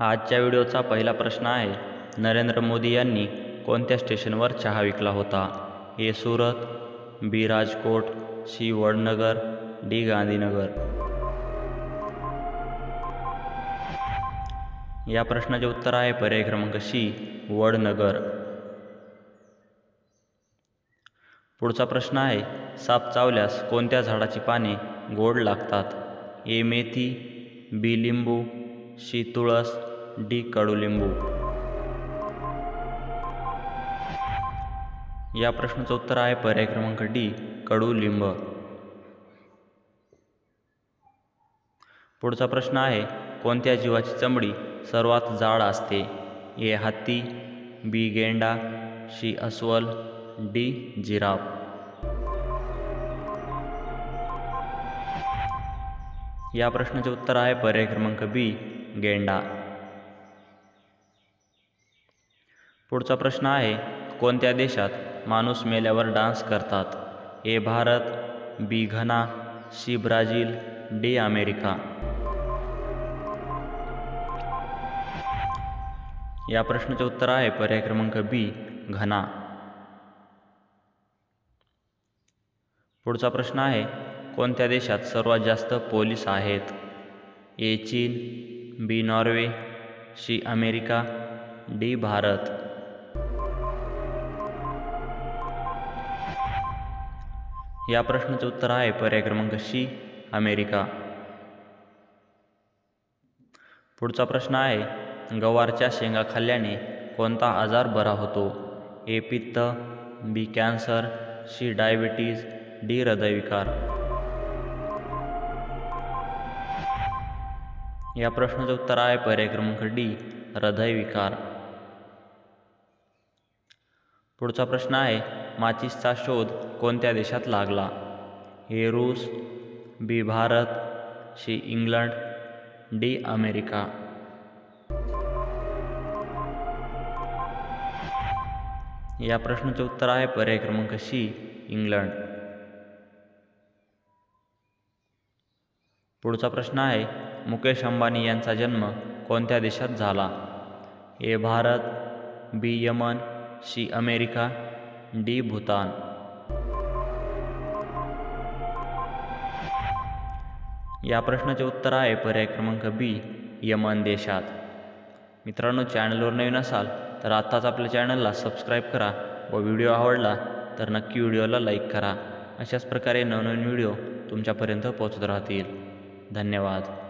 आजच्या व्हिडिओचा पहिला प्रश्न आहे. नरेंद्र मोदी यांनी कोणत्या स्टेशनवर चहा विकला होता? A Surat B Rajkot C Vadnagar D Gandhinagar. या प्रश्नाचे उत्तर आहे पर्याय क्रमांक सी वडनगर. पुढचा प्रश्न आहे साप चावल्यास कोणत्या झाडाची पाने गोड लागतात? ए मेथी बी लिंबू सी तुळस डी कडुलिंबू. या प्रश्नाचं उत्तर आहे पर्याय क्रमांक डी कडुलिंब. पुढचा प्रश्न आहे कोणत्या जीवाची चमडी सर्वात जाड असते? ए हत्ती बी गेंडा सी अस्वल डी जिराफ. या प्रश्नाचे उत्तर आहे पर्याय क्रमांक बी गेंडा. पुढचा प्रश्न आहे कोणत्या देशात माणूस मेल्यावर डान्स करतात? ए भारत बी घना सी ब्राझील डी अमेरिका. या प्रश्नाचे उत्तर आहे पर्याय क्रमांक बी घना. पुढचा प्रश्न आहे कोणत्या देशात सर्वात जास्त पोलीस आहेत? ए चीन B Norway C America D Bharat. या प्रश्नाचं उत्तर आहे पर्याय क्रमांक सी अमेरिका. पुढचा प्रश्न आहे गवारच्या शेंगा खाल्ल्याने कोणता आजार बरा होतो? ए पित्त B cancer C diabetes D हृदयविकार. या प्रश्नाचं उत्तर आहे पर्याय क्रमांक डी हृदयविकार पुढचा प्रश्न आहे माचिसचा शोध कोणत्या देशात लागला? ए रूस B Bharat C England D America. या प्रश्नाचे उत्तर आहे पर्याय क्रमांक सी इंग्लंड. पुढचा प्रश्न आहे मुकेश अंबानी यांचा जन्म कोणत्या देशात झाला? A Bharat B Yaman C America D Bhutan. या प्रश्नाचे उत्तर आहे पर्याय क्रमांक बी यमन देशात. मित्रांनो चॅनलवर नवीन असाल तर आत्ताच आपल्या चॅनलला सबस्क्राईब करा व व्हिडिओ आवडला तर नक्की व्हिडिओला लाईक करा. अशाच प्रकारे नवनवीन व्हिडिओ तुमच्यापर्यंत पोहोचत राहतील. धन्यवाद.